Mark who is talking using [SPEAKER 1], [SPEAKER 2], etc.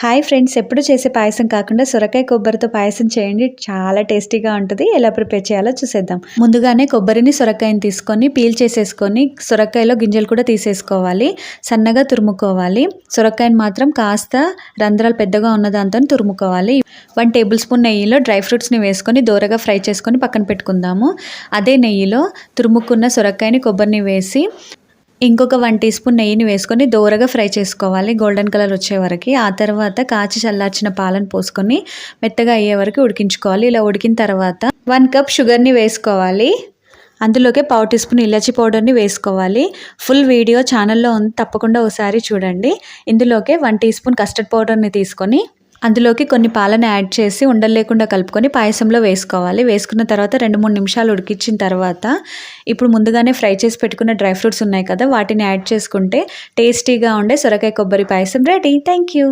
[SPEAKER 1] Hi friends ఎప్పుడు చేసే పాయసం కాకుండా సొరకాయ కొబ్బరితో పాయసం చేయండి. చాలా టేస్టీగా ఉంటుంది. ఎలా ప్రిపేర్ చేయాలో చూసేద్దాం. ముందుగానే కొబ్బరిని సొరకాయని తీసుకొని పీల్ చేసేసుకొని సొరకాయలో గింజలు కూడా తీసేసుకోవాలి. సన్నగా తురుముకోవాలి. సొరకాయని మాత్రం కాస్త రంధ్రాలు పెద్దగా ఉన్న దాంతో తురుముకోవాలి. వన్ టేబుల్ స్పూన్ నెయ్యిలో డ్రై ఫ్రూట్స్ని వేసుకొని దూరగా ఫ్రై చేసుకొని పక్కన పెట్టుకుందాము. అదే నెయ్యిలో తురుముకున్న సొరకాయని కొబ్బరిని వేసి ఇంకొక వన్ టీ స్పూన్ నెయ్యిని వేసుకొని దోరగా ఫ్రై చేసుకోవాలి. గోల్డెన్ కలర్ వచ్చే వరకు. ఆ తర్వాత కాచి చల్లార్చిన పాలను పోసుకొని మెత్తగా అయ్యే వరకు ఉడికించుకోవాలి. ఇలా ఉడికిన తర్వాత వన్ కప్ షుగర్ని వేసుకోవాలి. అందులోకే పావు టీ స్పూన్ ఇలాచి పౌడర్ని వేసుకోవాలి. ఫుల్ వీడియో ఛానల్లో ఉంది తప్పకుండా ఒకసారి చూడండి. ఇందులోకే వన్ టీ స్పూన్ కస్టర్డ్ పౌడర్ని తీసుకొని అందులోకి కొన్ని పాలను యాడ్ చేసి ఉండలు లేకుండా కలుపుకొని పాయసంలో వేసుకోవాలి. వేసుకున్న తర్వాత రెండు మూడు నిమిషాలు ఉడికించిన తర్వాత ఇప్పుడు ముందుగానే ఫ్రై చేసి పెట్టుకున్న డ్రై ఫ్రూట్స్ ఉన్నాయి కదా వాటిని యాడ్ చేసుకుంటే టేస్టీగా ఉండే సొరకాయ కొబ్బరి పాయసం రెడీ. Thank you.